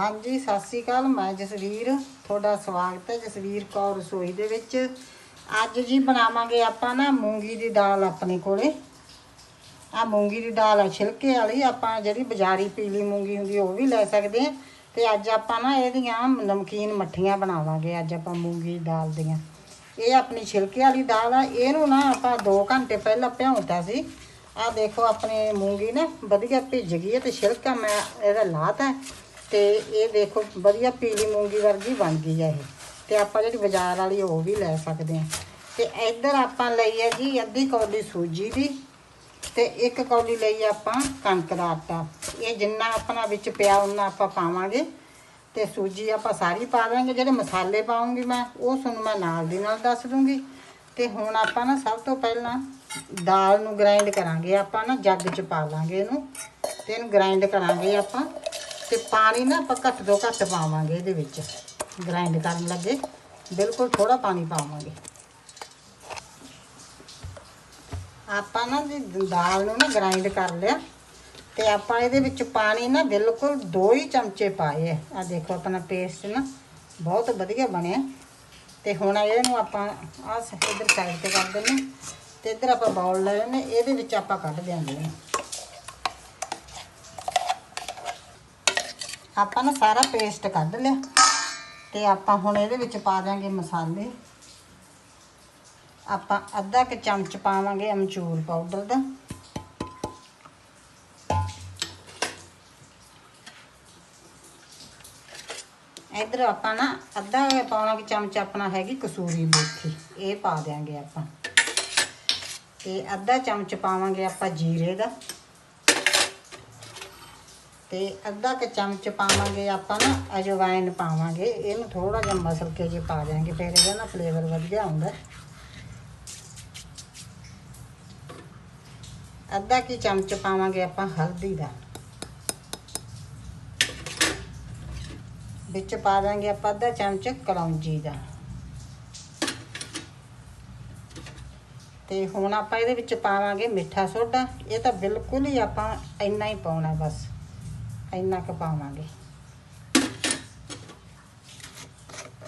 ਹਾਂਜੀ, ਸਤਿ ਸ੍ਰੀ ਅਕਾਲ। ਮੈਂ ਜਸਵੀਰ, ਤੁਹਾਡਾ ਸਵਾਗਤ ਹੈ ਜਸਵੀਰ ਕੌਰ ਰਸੋਈ ਦੇ ਵਿੱਚ। ਅੱਜ ਜੀ ਬਣਾਵਾਂਗੇ ਆਪਾਂ ਨਾ ਮੂੰਗੀ ਦੀ ਦਾਲ ਆਪਣੇ ਕੋਲੇ। ਆ ਮੂੰਗੀ ਦੀ ਦਾਲ ਆ, ਛਿਲਕੇ ਵਾਲੀ। ਆਪਾਂ ਜਿਹੜੀ ਬਾਜ਼ਾਰੀ ਪੀਲੀ ਮੂੰਗੀ ਹੁੰਦੀ ਉਹ ਵੀ ਲੈ ਸਕਦੇ ਆ ਤੇ ਅੱਜ ਆਪਾਂ ਨਾ ਇਹਦੀਆਂ ਨਮਕੀਨ ਮੱਠੀਆਂ ਬਣਾਵਾਂਗੇ, ਅੱਜ ਆਪਾਂ ਮੂੰਗੀ ਦੀ ਦਾਲ ਦੀਆਂ। ਇਹ ਆਪਣੀ ਛਿਲਕੇ ਵਾਲੀ ਦਾਲ ਆ। ਇਹਨੂੰ ਨਾ ਆਪਾਂ 2 ਘੰਟੇ ਪਹਿਲਾਂ ਭਿਉਂਤਾ ਸੀ। ਆ ਦੇਖੋ, ਆਪਣੇ ਮੂੰਗੀ ਨਾ ਵਧੀਆ ਭਿੱਜ ਗਈ ਹੈ ਤੇ ਛਿਲਕਾ ਮੈਂ ਇਹਦਾ ਲਾਤਾ। ਤੇ ਇਹ ਦੇਖੋ, ਵਧੀਆ ਪੀਲੀ ਮੂੰਗੀ ਵਰਗੀ ਬਣ ਗਈ ਹੈ ਇਹ। ਤੇ ਆਪਾਂ ਜਿਹੜੀ ਬਾਜ਼ਾਰ ਵਾਲੀ ਉਹ ਵੀ ਲੈ ਸਕਦੇ ਹਾਂ ਤੇ ਇੱਧਰ ਆਪਾਂ ਲਈ ਹੈ ਜੀ ਅੱਧੀ ਕੌਲੀ ਸੂਜੀ ਦੀ ਤੇ ਇੱਕ ਕੌਲੀ ਲਈ ਆਪਾਂ ਕਣਕ ਦਾ ਆਟਾ। ਇਹ ਜਿੰਨਾ ਆਪਣਾ ਵਿੱਚ ਪਿਆ ਉਹਨਾਂ ਆਪਾਂ ਪਾਵਾਂਗੇ। ਤੇ ਸੂਜੀ ਆਪਾਂ ਸਾਰੀ ਪਾ ਦਾਂਗੇ। ਜਿਹੜੇ ਮਸਾਲੇ ਪਾਉਂਗੀ ਮੈਂ, ਉਹ ਤੁਹਾਨੂੰ ਮੈਂ ਨਾਲ ਦੀ ਨਾਲ ਦੱਸ ਦੂੰਗੀ। ਤੇ ਹੁਣ ਆਪਾਂ ਨਾ ਸਭ ਤੋਂ ਪਹਿਲਾਂ ਦਾਲ ਨੂੰ ਗ੍ਰਾਈਂਡ ਕਰਾਂਗੇ। ਆਪਾਂ ਨਾ ਜੱਗ 'ਚ ਪਾ ਲਾਂਗੇ ਇਹਨੂੰ। ਤੇ ਇਹਨੂੰ ਗ੍ਰਾਈਂਡ ਕਰਾਂਗੇ ਆਪਾਂ। ਤੇ ਪਾਣੀ ਨਾ ਆਪਾਂ ਘੱਟ ਤੋਂ ਘੱਟ ਪਾਵਾਂਗੇ ਇਹਦੇ ਵਿੱਚ। ਗ੍ਰਾਈਂਡ ਕਰਨ ਲੱਗੇ। ਬਿਲਕੁਲ ਥੋੜਾ ਪਾਣੀ ਪਾਵਾਂਗੇ। ਆਪਾਂ ਨਾ ਜੀ ਦਾਲ ਨੂੰ ਨਾ ਗ੍ਰਾਈਂਡ ਕਰ ਲਿਆ। ਤੇ ਆਪਾਂ ਇਹਦੇ ਵਿੱਚ ਪਾਣੀ ਨਾ ਬਿਲਕੁਲ 2 ਹੀ ਚਮਚੇ ਪਾਏ ਆ। ਆਹ ਦੇਖੋ ਆਪਣਾ ਪੇਸਟ ਨਾ ਬਹੁਤ ਵਧੀਆ ਬਣਿਆ। ਤੇ ਹੁਣ ਇਹਨੂੰ ਆਪਾਂ ਆਹ ਇਧਰ ਸਾਈਡ ਤੇ ਕਰ ਦਿੰਦੇ ਹਾਂ। ਤੇ ਇਧਰ ਆਪਾਂ ਬਾਉਲ ਲੈ ਲੈਣੇ ਇਹਦੇ ਵਿੱਚ ਆਪਾਂ ਕੱਢ ਦਿਆਂਗੇ। ਹਾਂ ਆਪਾਂ ਨਾ ਸਾਰਾ ਪੇਸਟ ਕੱਢ ਲਿਆ ਤੇ ਆਪਾਂ ਹੁਣ ਇਹਦੇ ਵਿੱਚ ਪਾ ਦਿਆਂਗੇ ਮਸਾਲੇ। ਆਪਾਂ ਅੱਧਾ ਕੁ ਚਮਚ ਪਾਵਾਂਗੇ ਅਮਚੂਰ ਪਾਊਡਰ ਦਾ। ਇਧਰ ਆਪਾਂ ਨਾ ਅੱਧਾ ਪਾਉਣਾ ਕਿ ਚਮਚ ਆਪਣਾ ਹੈਗੀ ਕਸੂਰੀ ਮੇਥੀ, ਇਹ ਪਾ ਦਿਆਂਗੇ ਆਪਾਂ। ਤੇ ਅੱਧਾ ਚਮਚ ਪਾਵਾਂਗੇ ਆਪਾਂ ਜੀਰੇ ਦਾ। ਤੇ ਅੱਧਾ ਕੁ ਚਮਚ ਪਾਵਾਂਗੇ ਆਪਾਂ ਨਾ ਅਜਵਾਇਨ ਪਾਵਾਂਗੇ। ਇਹਨੂੰ ਥੋੜਾ ਜਿਹਾ ਮਸਲ ਕੇ ਜੇ ਪਾ ਦਿਆਂਗੇ, ਫਿਰ ਇਹਦਾ ਨਾ ਫਲੇਵਰ ਵਧੀਆ ਆਉਂਦਾ। ਅੱਧਾ ਕੀ ਚਮਚ ਪਾਵਾਂਗੇ ਆਪਾਂ ਹਲਦੀ ਦਾ। ਵਿੱਚ ਪਾ ਦਾਂਗੇ ਆਪਾਂ ਅੱਧਾ ਚਮਚ ਕਲੌਂਜੀ ਦਾ। ਤੇ ਹੁਣ ਆਪਾਂ ਇਹਦੇ ਵਿੱਚ ਪਾਵਾਂਗੇ ਮਿੱਠਾ ਸੋਡਾ। ਇਹ ਤਾਂ ਬਿਲਕੁਲ ਹੀ ਆਪਾਂ ਇੰਨਾ ਹੀ ਪਾਉਣਾ ਬਸ। ਇੰਨਾ ਕੁ ਪਾਵਾਂਗੇ।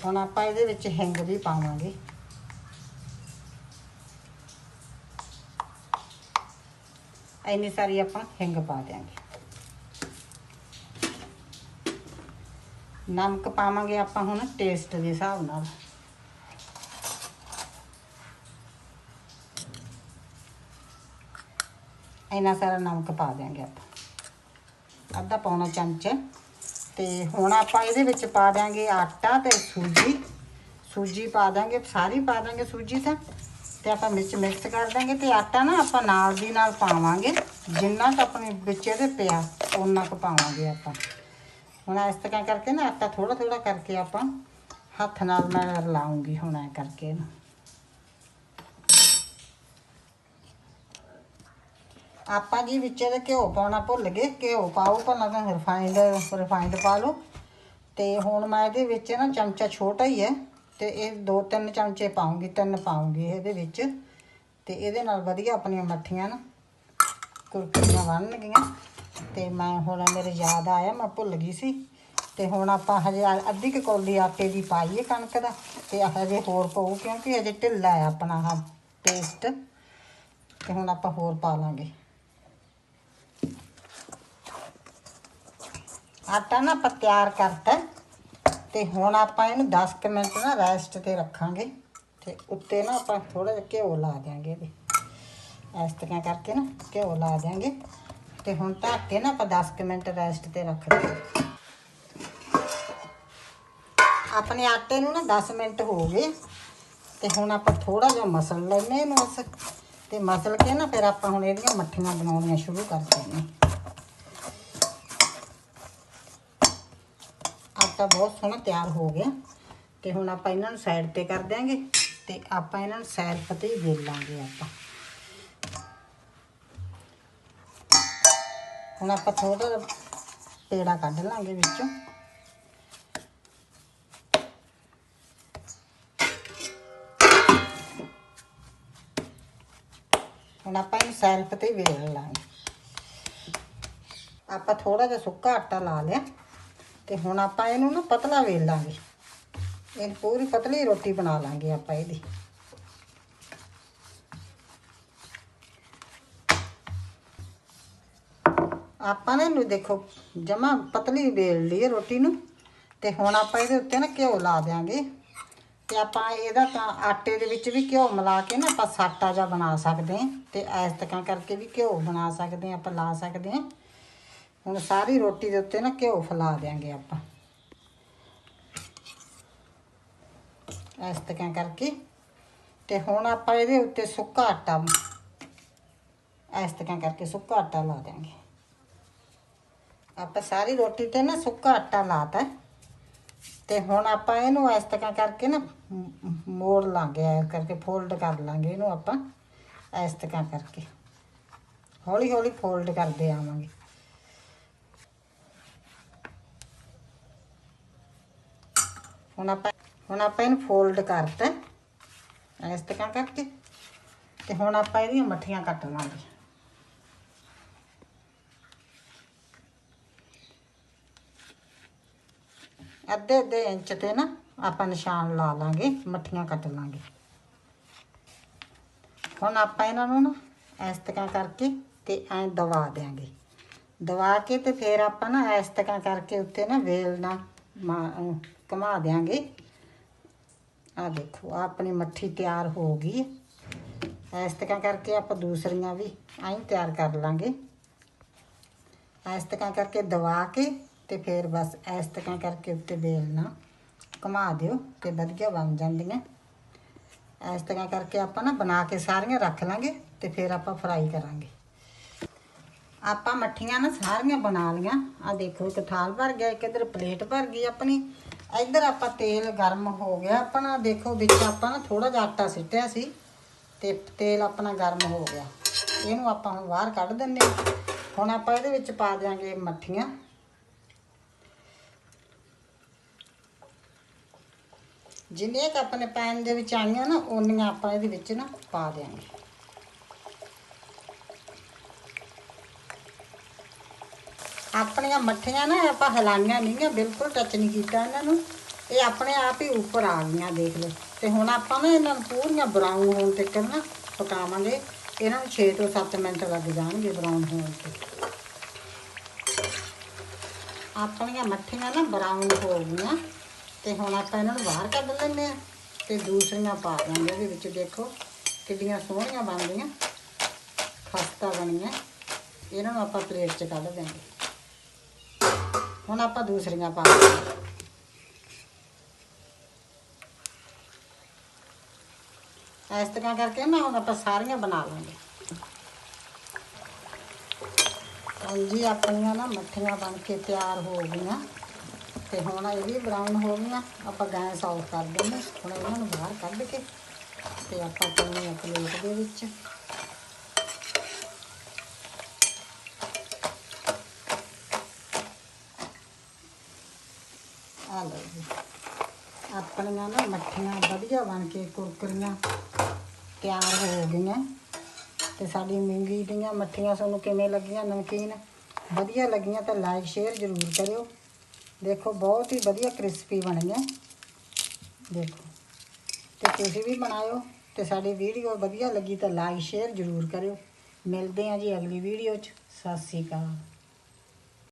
ਹੁਣ ਆਪਾਂ ਇਹਦੇ ਵਿੱਚ ਹਿੰਗ ਵੀ ਪਾਵਾਂਗੇ। ਇੰਨੀ ਸਾਰੀ ਆਪਾਂ ਹਿੰਗ ਪਾ ਦਿਆਂਗੇ। ਨਮਕ ਪਾਵਾਂਗੇ ਆਪਾਂ ਹੁਣ ਟੇਸਟ ਦੇ ਹਿਸਾਬ ਨਾਲ। ਇੰਨਾ ਸਾਰਾ ਨਮਕ ਪਾ ਦਿਆਂਗੇ ਆਪਾਂ। ਅੱਧਾ ਪੌਣਾ ਚਮਚ। ਤੇ ਹੁਣ ਆਪਾਂ ਇਹਦੇ ਵਿੱਚ ਪਾ ਦਿਆਂਗੇ ਆਟਾ ਤੇ ਸੂਜੀ। ਸੂਜੀ ਪਾ ਦਾਂਗੇ ਸਾਰੀ ਪਾ ਦਾਂਗੇ ਸੂਜੀ ਤਾਂ। ਤੇ ਆਪਾਂ ਵਿੱਚ ਮਿਕਸ ਕਰ ਦਾਂਗੇ ਤੇ ਆਟਾ ਨਾ ਆਪਾਂ ਨਾਲ ਦੀ ਨਾਲ ਪਾਵਾਂਗੇ। ਜਿੰਨਾ ਕੁ ਆਪਣੇ ਵਿੱਚ ਇਹਦੇ ਪਿਆ ਉਹਨਾਂ ਕੁ ਪਾਵਾਂਗੇ ਆਪਾਂ। ਹੁਣ ਇਸ ਤਰ੍ਹਾਂ ਕਰਕੇ ਨਾ ਆਟਾ ਥੋੜਾ ਥੋੜਾ ਕਰਕੇ ਆਪਾਂ ਹੱਥ ਨਾਲ ਮੈਂ ਰਲਾਉਂਗੀ ਹੁਣ ਐ ਕਰਕੇ ਇਹਨੂੰ। ਆਪਾਂ ਜੀ ਵਿੱਚ ਇਹਦੇ ਘਿਓ ਪਾਉਣਾ ਭੁੱਲ ਗਏ, ਘਿਓ ਪਾਓ ਭਲਾ ਤਾਂ ਰਿਫਾਈਂਡ ਰਿਫਾਈਂਡ ਪਾ ਲਓ। ਤੇ ਹੁਣ ਮੈਂ ਇਹਦੇ ਵਿੱਚ ਨਾ ਚਮਚਾ ਛੋਟਾ ਹੀ ਹੈ, ਤੇ ਇਹ ਦੋ ਤਿੰਨ ਚਮਚੇ ਪਾਉਂਗੀ, ਤਿੰਨ ਪਾਉਂਗੀ ਇਹਦੇ ਵਿੱਚ। ਤੇ ਇਹਦੇ ਨਾਲ ਵਧੀਆ ਆਪਣੀਆਂ ਮੱਠੀਆਂ ਨਾ ਕੁਰਕਰੀਆਂ ਬਣਨਗੀਆਂ। ਤੇ ਮੈਂ ਹੁਣ ਮੇਰੇ ਯਾਦ ਆਇਆ, ਮੈਂ ਭੁੱਲ ਗਈ ਸੀ। ਤੇ ਹੁਣ ਆਪਾਂ ਹਜੇ ਅੱਧੀ ਕੁ ਕੌਲੀ ਆਟੇ ਦੀ ਪਾਈ ਹੈ ਕਣਕ ਦਾ, ਤੇ ਹਜੇ ਹੋਰ ਪਾਉ ਕਿਉਂਕਿ ਹਜੇ ਢਿੱਲਾ ਹੈ ਆਪਣਾ ਆਹ ਪੇਸਟ ਤੇ ਹੁਣ ਆਪਾਂ ਹੋਰ ਪਾ ਲਾਂਗੇ। ਆਟਾ ਨਾ ਆਪਾਂ ਤਿਆਰ ਕਰਤਾ ਤੇ ਹੁਣ ਆਪਾਂ ਇਹਨੂੰ 10 ਕੁ ਮਿੰਟ ਨਾ ਰੈਸਟ ਤੇ ਰੱਖਾਂਗੇ ਤੇ ਉੱਤੇ ਨਾ ਆਪਾਂ ਥੋੜਾ ਜਿਹਾ ਘਿਓ ਲਾ ਦਿਆਂਗੇ ਇਹਦੇ। ਇਸ ਤਰ੍ਹਾਂ ਕਰਕੇ ਨਾ ਘਿਓ ਲਾ ਦਿਆਂਗੇ ਤੇ ਹੁਣ ਢੱਕ ਕੇ ਨਾ ਆਪਾਂ 10 ਕੁ ਮਿੰਟ ਰੈਸਟ ਤੇ ਰੱਖ ਦਿਆਂਗੇ ਆਪਣੇ ਆਟੇ ਨੂੰ ਨਾ 10 ਮਿੰਟ ਹੋ ਗਏ ਤੇ ਹੁਣ ਆਪਾਂ ਥੋੜਾ ਜਿਹਾ ਮਸਲ ਲੈਨੇ ਇਹਨੂੰ ਬਸ ਤੇ ਮਸਲ ਕੇ ਨਾ ਫਿਰ ਆਪਾਂ ਹੁਣ ਇਹਦੀਆਂ ਮੱਠੀਆਂ ਬਣਾਉਣੀਆਂ ਸ਼ੁਰੂ ਕਰ ਦਿੰਦੇ ਹਾਂ ਆਟਾ ਬਹੁਤ ਸੋਹਣਾ ਤਿਆਰ ਹੋ ਗਿਆ। ਤੇ ਹੁਣ ਆਪਾਂ ਇਹਨਾਂ ਨੂੰ ਸਾਈਡ ਤੇ ਕਰ ਦਿਆਂਗੇ ਤੇ ਆਪਾਂ ਇਹਨਾਂ ਨੂੰ ਸੈਲਫ ਤੇ ਹੀ ਆਪਾਂ। ਹੁਣ ਆਪਾਂ ਥੋੜਾ ਜਿਹਾ ਪੇੜਾ ਕੱਢ ਲਾਂਗੇ ਵਿੱਚੋਂ। ਹੁਣ ਆਪਾਂ ਇਹਨੂੰ ਸੈਲਫ ਤੇ ਵੇਲ ਲਾਂਗੇ। ਆਪਾਂ ਥੋੜਾ ਜਿਹਾ ਸੁੱਕਾ ਆਟਾ ਲਾ ਲਿਆ। ਤੇ ਹੁਣ ਆਪਾਂ ਇਹਨੂੰ ਨਾ ਪਤਲਾ ਵੇਲ ਲਾਂਗੇ। ਇਹ ਪੂਰੀ ਪਤਲੀ ਰੋਟੀ ਬਣਾ ਲਾਂਗੇ ਆਪਾਂ ਇਹਦੀ। ਆਪਾਂ ਨੇ ਇਹਨੂੰ ਦੇਖੋ, ਜਮਾ ਪਤਲੀ ਵੇਲ ਲਈ ਰੋਟੀ ਨੂੰ। ਤੇ ਹੁਣ ਆਪਾਂ ਇਹਦੇ ਉੱਤੇ ਨਾ ਘਿਓ ਲਾ ਦਿਆਂਗੇ। ਤੇ ਆਪਾਂ ਇਹਦਾ ਤਾਂ ਆਟੇ ਦੇ ਵਿੱਚ ਵੀ ਘਿਓ ਮਿਲਾ ਕੇ ਨਾ ਆਪਾਂ ਸਾਟਾ ਜਿਹਾ ਬਣਾ ਸਕਦੇ ਹਾਂ। ਤੇ ਐਸ ਤਰ੍ਹਾਂ ਕਰਕੇ ਵੀ ਘਿਓ ਬਣਾ ਸਕਦੇ ਹਾਂ, ਆਪਾਂ ਲਾ ਸਕਦੇ ਹਾਂ। ਹੁਣ ਸਾਰੀ ਰੋਟੀ ਦੇ ਉੱਤੇ ਨਾ ਘਿਓ ਫੈਲਾ ਦਿਆਂਗੇ ਆਪਾਂ। ਇਸ ਤਰ੍ਹਾਂ ਕਰਕੇ। ਤੇ ਹੁਣ ਆਪਾਂ ਇਹਦੇ ਉੱਤੇ ਸੁੱਕਾ ਆਟਾ ਇਸ ਤਰ੍ਹਾਂ ਕਰਕੇ ਸੁੱਕਾ ਆਟਾ ਲਾ ਦਿਆਂਗੇ। ਆਪਾਂ ਸਾਰੀ ਰੋਟੀ ਤੇ ਨਾ ਸੁੱਕਾ ਆਟਾ ਲਾਤਾ। ਤੇ ਹੁਣ ਆਪਾਂ ਇਹਨੂੰ ਇਸ ਤਰ੍ਹਾਂ ਕਰਕੇ ਨਾ ਮੋੜ ਲਾਂਗੇ, ਐ ਕਰਕੇ ਫੋਲਡ ਕਰ ਲਾਂਗੇ ਇਹਨੂੰ ਆਪਾਂ ਇਸ ਤਰ੍ਹਾਂ ਕਰਕੇ। ਹੌਲੀ ਹੌਲੀ ਫੋਲਡ ਕਰਦੇ ਆਵਾਂਗੇ। ਹੁਣ ਆਪਾਂ ਹੁਣ ਆਪਾਂ ਇਹਨੂੰ ਫੋਲਡ ਕਰਤਾ। ਇਸ ਤਰ੍ਹਾਂ ਕਰਕੇ। ਤੇ ਹੁਣ ਆਪਾਂ ਇਹਦੀਆਂ ਮੱਠੀਆਂ ਕੱਟ ਲਾਂਗੇ। ਅੱਧੇ ਅੱਧੇ ਇੰਚ ਤੇ ਨਾ ਆਪਾਂ ਨਿਸ਼ਾਨ ਲਾ ਲਾਂਗੇ, ਮੱਠੀਆਂ ਕੱਟ ਲਾਂਗੇ। ਹੁਣ ਆਪਾਂ ਇਹਨਾਂ ਨੂੰ ਨਾ ਇਸ ਤਰ੍ਹਾਂ ਕਰਕੇ ਤੇ ਐਂ ਦਵਾ ਦੇਾਂਗੇ ਦਵਾ ਕੇ ਤੇ ਫਿਰ ਆਪਾਂ ਨਾ ਇਸ ਤਰ੍ਹਾਂ ਕਰਕੇ ਉੱਤੇ ਨਾ ਵੇਲ ਨਾਲ ਘੁਮਾ ਦੇਾਂਗੇ ਆ ਦੇਖੋ, ਆਹ ਆਪਣੀ ਮੱਠੀ ਤਿਆਰ ਹੋ ਗਈ। ਇਸ ਤਰ੍ਹਾਂ ਕਰਕੇ ਆਪਾਂ ਦੂਸਰੀਆਂ ਵੀ ਐਂ ਤਿਆਰ ਕਰ ਲਾਂਗੇ। ਇਸ ਤਰ੍ਹਾਂ ਕਰਕੇ ਦਵਾ ਕੇ ਤੇ ਫਿਰ ਬਸ ਇਸ ਤਰ੍ਹਾਂ ਕਰਕੇ ਉੱਤੇ ਵੇਲਣਾ। ਘੁਮਾ ਦਿਓ ਤੇ ਵਧੀਆ ਬਣ ਜਾਂਦੀਆਂ। ਇਸ ਤਰ੍ਹਾਂ ਕਰਕੇ ਆਪਾਂ ਨਾ ਬਣਾ ਕੇ ਸਾਰੀਆਂ ਰੱਖ ਲਾਂਗੇ ਤੇ ਫਿਰ ਆਪਾਂ ਫਰਾਈ ਕਰਾਂਗੇ। ਆਪਾਂ ਮੱਠੀਆਂ ਨਾ ਸਾਰੀਆਂ ਬਣਾ ਲੀਆਂ ਆ ਦੇਖੋ, ਇੱਕ ਥਾਲ ਭਰ ਗਿਆ, ਇੱਕ ਇਧਰ ਪਲੇਟ ਭਰ ਗਈ ਆਪਣੀ। ਇੱਧਰ ਆਪਾਂ ਤੇਲ ਗਰਮ ਹੋ ਗਿਆ, ਆਪਣਾ ਦੇਖੋ ਵਿੱਚ ਆਪਾਂ ਨਾ ਥੋੜਾ ਜਿਹਾ ਆਟਾ ਸਿੱਟਿਆ ਸੀ ਤੇ ਤੇਲ ਆਪਣਾ ਗਰਮ ਹੋ ਗਿਆ। ਇਹਨੂੰ ਆਪਾਂ ਹੁਣ ਬਾਹਰ ਕੱਢ ਦਿੰਦੇ ਹਾਂ। ਹੁਣ ਆਪਾਂ ਇਹਦੇ ਵਿੱਚ ਪਾ ਦਿਆਂਗੇ ਮੱਠੀਆਂ। ਜਿੰਨੀਆਂ ਕ ਆਪਣੇ ਪੈਨ ਦੇ ਵਿੱਚ ਆਈਆਂ ਨਾ, ਓਨੀਆਂ ਆਪਾਂ ਇਹਦੇ ਵਿੱਚ ਨਾ ਪਾ ਦਿਆਂਗੇ। ਆਪਣੀਆਂ ਮੱਠੀਆਂ ਨਾ, ਆਪਾਂ ਹਿਲਾਈਆਂ ਨਹੀਂ ਆ ਬਿਲਕੁਲ ਟੱਚ ਨਹੀਂ ਕੀਤਾ ਇਹਨਾਂ ਨੂੰ। ਇਹ ਆਪਣੇ ਆਪ ਹੀ ਉੱਪਰ ਆ ਗਈਆਂ, ਦੇਖ ਲਓ। ਤੇ ਹੁਣ ਆਪਾਂ ਨਾ ਇਹਨਾਂ ਨੂੰ ਪੂਰੀਆਂ ਬਰਾਊਨ ਹੋਣ ਤੱਕ ਨਾ ਪਕਾਵਾਂਗੇ। ਇਹਨਾਂ ਨੂੰ 6 ਤੋਂ 7 ਮਿੰਟ ਲੱਗ ਜਾਣਗੇ ਬਰਾਊਨ ਹੋਣ ਤੇ। ਆਪਣੀਆਂ ਮੱਠੀਆਂ ਨਾ ਬਰਾਊਨ ਹੋ ਗਈਆਂ। ਤੇ ਹੁਣ ਆਪਾਂ ਇਹਨਾਂ ਨੂੰ ਬਾਹਰ ਕੱਢ ਲੈਂਦੇ ਆ ਤੇ ਦੂਸਰੀਆਂ ਪਾ ਦਾਂਗੇ ਇਹਦੇ ਵਿੱਚ, ਦੇਖੋ ਕਿੰਨੀਆਂ ਸੋਹਣੀਆਂ ਬਣਦੀਆਂ ਖਸਤਾ ਬਣੀਆਂ। ਇਹਨਾਂ ਨੂੰ ਆਪਾਂ ਪਲੇਟ 'ਚ ਕੱਢ ਦਿਆਂਗੇ। ਹੁਣ ਆਪਾਂ ਦੂਸਰੀਆਂ ਪਾ ਦਾਂਗੇ ਇਸ ਤਰ੍ਹਾਂ ਕਰਕੇ ਨਾ ਹੁਣ ਆਪਾਂ ਸਾਰੀਆਂ ਬਣਾ ਲਾਂਗੇ। ਹਾਂਜੀ ਆਪਣੀਆਂ ਨਾ ਮੱਠੀਆਂ ਬਣ ਕੇ ਤਿਆਰ ਹੋ ਗਈਆਂ। ਤੇ ਹੁਣ ਇਹ ਵੀ ਬਰਾਊਨ ਹੋ ਗਈਆਂ। ਆਪਾਂ ਗੈਸ ਆਫ ਕਰ ਦਿੰਦੇ ਹੁਣ ਇਹਨਾਂ ਨੂੰ ਬਾਹਰ ਕੱਢ ਕੇ ਤੇ ਆਪਾਂ ਪਾਉਣੀ ਆ ਪਲੇਟ ਦੇ ਵਿੱਚ। ਆ ਲਓ ਆਪਣੀਆਂ ਨਾ ਮੱਠੀਆਂ ਵਧੀਆ ਬਣ ਕੇ ਕੁਰਕਰੀਆਂ ਤਿਆਰ ਹੋ ਗਈਆਂ। ਤੇ ਸਾਡੀ ਮੂੰਗੀ ਦੀਆਂ ਮੱਠੀਆਂ ਤੁਹਾਨੂੰ ਕਿਵੇਂ ਲੱਗੀਆਂ? ਨਮਕੀਨ ਵਧੀਆ ਲੱਗੀਆਂ ਤਾਂ ਲਾਈਕ, ਸ਼ੇਅਰ ਜ਼ਰੂਰ ਕਰਿਓ। ਦੇਖੋ, ਬਹੁਤ ਹੀ ਵਧੀਆ ਕ੍ਰਿਸਪੀ ਬਣੀਆਂ ਦੇਖੋ, ਤੇ ਤੁਸੀਂ ਵੀ ਬਣਾਇਓ ਤੇ ਸਾਡੀ ਵੀਡੀਓ ਵਧੀਆ ਲੱਗੀ ਤਾਂ ਲਾਈਕ, ਸ਼ੇਅਰ ਜ਼ਰੂਰ ਕਰਿਓ। ਮਿਲਦੇ ਹਾਂ ਜੀ ਅਗਲੀ ਵੀਡੀਓ 'ਚ। ਸਤਿ ਸ਼੍ਰੀ ਅਕਾਲ।